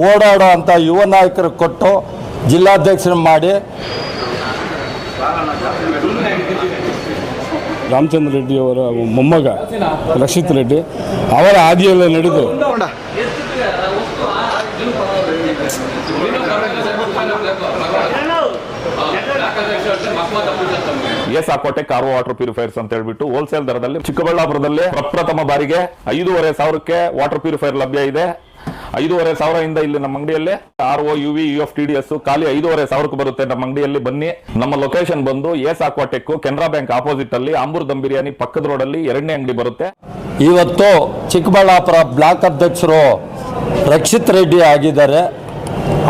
ಓಡಾಡೋ ಅಂತ ಯುವ ನಾಯಕರು ಕೊಟ್ಟು ಜಿಲ್ಲಾಧ್ಯಕ್ಷರು ಮಾಡಿ. ರಾಮಚಂದ್ರ ರೆಡ್ಡಿ ಅವರ ಮೊಮ್ಮಗ ರಕ್ಷಿತ್ ರೆಡ್ಡಿ ಅವರ ಹಾದಿಯಲ್ಲೇ ನಡೆದು. ಎಸ್ ಆಕೋಟೆ ಕಾರ್ ವಾಟರ್ ಪ್ಯೂರಿಫೈರ್ಸ್ ಅಂತ ಹೇಳ್ಬಿಟ್ಟು ಹೋಲ್ಸೇಲ್ ದರದಲ್ಲಿ ಚಿಕ್ಕಬಳ್ಳಾಪುರದಲ್ಲಿ ಪ್ರಪ್ರಥಮ ಬಾರಿಗೆ ಐದೂವರೆ ಸಾವಿರಕ್ಕೆ ವಾಟರ್ ಪ್ಯೂರಿಫೈರ್ ಲಭ್ಯ ಇದೆ. ಐದೂವರೆ ಸಾವಿರದಿಂದ ಇಲ್ಲಿ ನಮ್ಮ ಅಂಗಡಿಯಲ್ಲಿ R O U V U F T D S ಖಾಲಿ ಐದೂವರೆ ಸಾವಿರಕ್ಕೆ ಬರುತ್ತೆ ನಮ್ಮ ಅಂಗಡಿಯಲ್ಲಿ. ಬನ್ನಿ. ನಮ್ಮ ಲೊಕೇಶನ್ ಬಂದು S Aquatech Canara bank opposite ಅಲ್ಲಿ ಅಂಬೂರ್ ದಮ್ ಬಿರಿಯಾನಿ ಪಕ್ಕದ ಅಲ್ಲಿ ಎರಡನೇ ಅಂಗಡಿ ಬರುತ್ತೆ. ಇವತ್ತು ಚಿಕ್ಕಬಳ್ಳಾಪುರ ಬ್ಲಾಕ್ ಅಧ್ಯಕ್ಷರು ರಕ್ಷಿತ್ ರೆಡ್ಡಿ ಆಗಿದ್ದಾರೆ.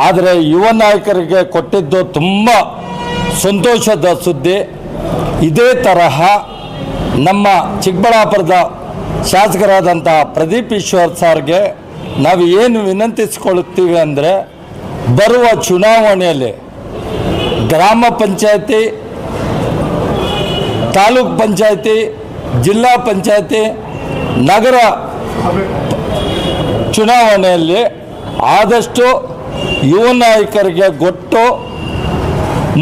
ಆದರೆ ಯುವ ನಾಯಕರಿಗೆ ಕೊಟ್ಟಿದ್ದು ತುಂಬ ಸಂತೋಷದ ಸುದ್ದಿ. ಇದೇ ತರಹ ನಮ್ಮ ಚಿಕ್ಕಬಳ್ಳಾಪುರದ ಶಾಸಕರಾದಂಥ ಪ್ರದೀಪ್ ಈಶ್ವರ್ ಸರ್ಗೆ ನಾವು ಏನು ವಿನಂತಿಸಿಕೊಳ್ಳುತ್ತೀವಿ ಅಂದರೆ, ಬರುವ ಚುನಾವಣೆಯಲ್ಲಿ ಗ್ರಾಮ ಪಂಚಾಯತಿ, ತಾಲೂಕ್ ಪಂಚಾಯತಿ, ಜಿಲ್ಲಾ ಪಂಚಾಯತಿ, ನಗರ ಚುನಾವಣೆಯಲ್ಲಿ ಆದಷ್ಟು ಯುವ ನಾಯಕರಿಗೆ ಗೊತ್ತು.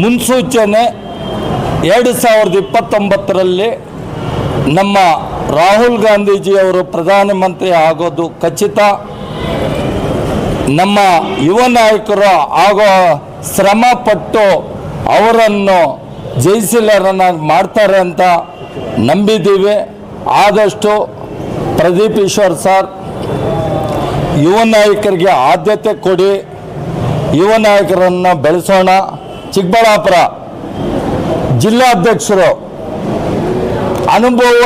ಮುನ್ಸೂಚನೆ ಎರಡು ಸಾವಿರದ ಇಪ್ಪತ್ತೊಂಬತ್ತರಲ್ಲಿ ನಮ್ಮ ರಾಹುಲ್ ಗಾಂಧೀಜಿಯವರು ಪ್ರಧಾನಮಂತ್ರಿ ಆಗೋದು ಖಚಿತ. ನಮ್ಮ ಯುವ ನಾಯಕರು ಆಗೋ ಶ್ರಮ ಪಟ್ಟು ಅವರನ್ನು ಜಯಿಸಲರನ್ನ ಮಾಡ್ತಾರೆ ಅಂತ ನಂಬಿದ್ದೀವಿ. ಆದಷ್ಟು ಪ್ರದೀಪ್ ಈಶ್ವರ್ ಸರ್, ಯುವ ನಾಯಕರಿಗೆ ಆದ್ಯತೆ ಕೊಡಿ. ಯುವ ನಾಯಕರನ್ನು ಬೆಳೆಸೋಣ. ಚಿಕ್ಕಬಳ್ಳಾಪುರ ಜಿಲ್ಲಾಧ್ಯಕ್ಷರು, ಅನುಭವ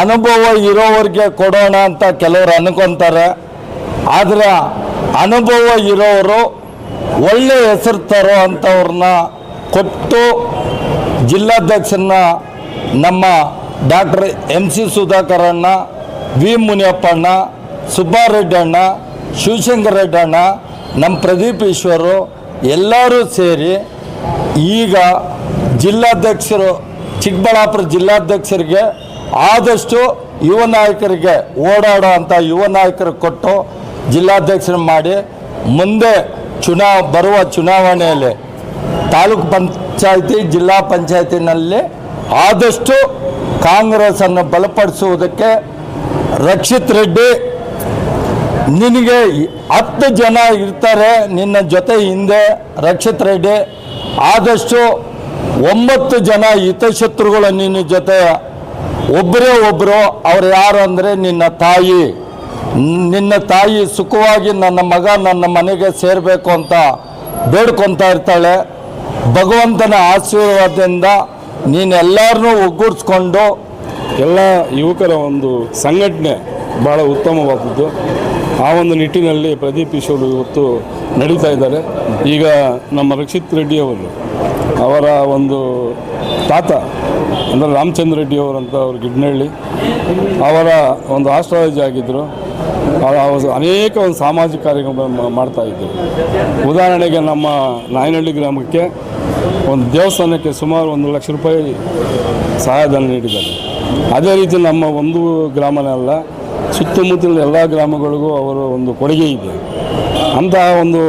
ಅನುಭವ ಇರೋವ್ರಿಗೆ ಕೊಡೋಣ ಅಂತ ಕೆಲವರು ಅನ್ಕೊತಾರೆ. ಆದರೆ ಅನುಭವ ಇರೋರು ಒಳ್ಳೆ ಹೆಸರು ತರೋ ಅಂಥವ್ರನ್ನ ಕೊಟ್ಟು ಜಿಲ್ಲಾಧ್ಯಕ್ಷರನ್ನ ನಮ್ಮ ಡಾಕ್ಟರ್ ಎಂ ಸಿ ಸುಧಾಕರ್ ಅಣ್ಣ ವಿ ಮುನಿಯಪ್ಪಣ್ಣ, ಸುಬ್ಬಾರೆಡ್ಡಿ ಅಣ್ಣ, ಶಿವಶಂಕರ ರೆಡ್ಡಿ ಅಣ್ಣ, ನಮ್ಮ ಪ್ರದೀಪ್ ಈಶ್ವರು ಎಲ್ಲರೂ ಸೇರಿ ಈಗ ಜಿಲ್ಲಾಧ್ಯಕ್ಷರು, ಚಿಕ್ಕಬಳ್ಳಾಪುರ ಜಿಲ್ಲಾಧ್ಯಕ್ಷರಿಗೆ ಆದಷ್ಟು ಯುವ ನಾಯಕರಿಗೆ ಓಡಾಡೋ ಅಂಥ ಯುವ ನಾಯಕರು ಕೊಟ್ಟು ಜಿಲ್ಲಾಧ್ಯಕ್ಷರು ಮಾಡಿ ಮುಂದೆ ಚುನಾವ ಬರುವ ಚುನಾವಣೆಯಲ್ಲಿ ತಾಲೂಕು ಪಂಚಾಯತಿ, ಜಿಲ್ಲಾ ಪಂಚಾಯತಿನಲ್ಲಿ ಆದಷ್ಟು ಕಾಂಗ್ರೆಸ್ಸನ್ನು ಬಲಪಡಿಸುವುದಕ್ಕೆ ರಕ್ಷಿತ್ ರೆಡ್ಡಿ ನಿನಗೆ ಹತ್ತು ಜನ ಇರ್ತಾರೆ, ನಿನ್ನ ಜೊತೆ ಹಿಂದೆ ರಕ್ಷಿತ್ ರೆಡ್ಡಿ. ಆದಷ್ಟು ಒಂಬತ್ತು ಜನ ಹಿತಶತ್ರುಗಳು ನಿನ್ನ ಜೊತೆ ಒಬ್ಬರೇ ಒಬ್ಬರು ಅವ್ರು ಯಾರು ಅಂದರೆ ನಿನ್ನ ತಾಯಿ. ನಿನ್ನ ತಾಯಿ ಸುಖವಾಗಿ ನನ್ನ ಮಗ ನನ್ನ ಮನೆಗೆ ಸೇರಬೇಕು ಅಂತ ಬೇಡ್ಕೊತಾ ಇರ್ತಾಳೆ. ಭಗವಂತನ ಆಶೀರ್ವಾದದಿಂದ ನೀನೆಲ್ಲರನ್ನೂ ಒಗ್ಗೂಡಿಸ್ಕೊಂಡು ಎಲ್ಲ ಯುವಕರ ಒಂದು ಸಂಘಟನೆ ಭಾಳ ಉತ್ತಮವಾದದ್ದು. ಆ ಒಂದು ನಿಟ್ಟಿನಲ್ಲಿ ಪ್ರದೀಪ್ ಈಶ್ವರು ಇವತ್ತು ನಡೀತಾ ಇದ್ದಾರೆ. ಈಗ ನಮ್ಮ ರಕ್ಷಿತ್ ರೆಡ್ಡಿ ಅವರು, ಅವರ ಒಂದು ತಾತ ಅಂದರೆ ರಾಮಚಂದ್ರ ರೆಡ್ಡಿ ಅವರಂತ ಅವರು ಗಿಡ್ನಹಳ್ಳಿ, ಅವರ ಒಂದು ಆಸ್ಟ್ರಾಲಜಿ ಆಗಿದ್ದರು ಅನೇಕ ಒಂದು ಸಾಮಾಜಿಕ ಕಾರ್ಯಕ್ರಮ ಮಾಡ್ತಾ ಇದ್ದೇವೆ ಉದಾಹರಣೆಗೆ ನಮ್ಮ ನಾಯನಹಳ್ಳಿ ಗ್ರಾಮಕ್ಕೆ ಒಂದು ದೇವಸ್ಥಾನಕ್ಕೆ ಸುಮಾರು ಒಂದು ಲಕ್ಷ ರೂಪಾಯಿ ಸಹಾಯಧನ ನೀಡಿದ್ದಾರೆ. ಅದೇ ರೀತಿ ನಮ್ಮ ಒಂದು ಗ್ರಾಮನೇ ಅಲ್ಲ ಸುತ್ತಮುತ್ತಲಿನ ಎಲ್ಲ ಗ್ರಾಮಗಳಿಗೂ ಅವರ ಒಂದು ಕೊಡುಗೆ ಇದೆ. ಅಂತಹ ಒಂದು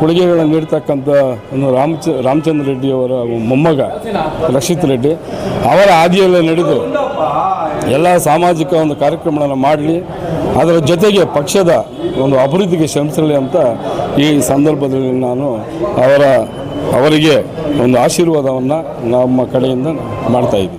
ಕೊಡುಗೆಗಳನ್ನು ನೀಡ್ತಕ್ಕಂಥ ಒಂದು ರಾಮಚ, ರಾಮಚಂದ್ರ ರೆಡ್ಡಿ ಅವರ ಮೊಮ್ಮಗ ರಕ್ಷಿತ್ ರೆಡ್ಡಿ ಅವರ ಹಾದಿಯಲ್ಲೇ ನಡೆದು ಎಲ್ಲ ಸಾಮಾಜಿಕ ಒಂದು ಕಾರ್ಯಕ್ರಮಗಳನ್ನು ಮಾಡಲಿ, ಅದರ ಜೊತೆಗೆ ಪಕ್ಷದ ಒಂದು ಅಭಿವೃದ್ಧಿಗೆ ಶ್ರಮಿಸಲಿ ಅಂತ ಈ ಸಂದರ್ಭದಲ್ಲಿ ನಾನು ಅವರ, ಅವರಿಗೆ ಒಂದು ಆಶೀರ್ವಾದವನ್ನು ನಮ್ಮ ಕಡೆಯಿಂದ ಮಾಡ್ತಾ ಇದ್ದೀವಿ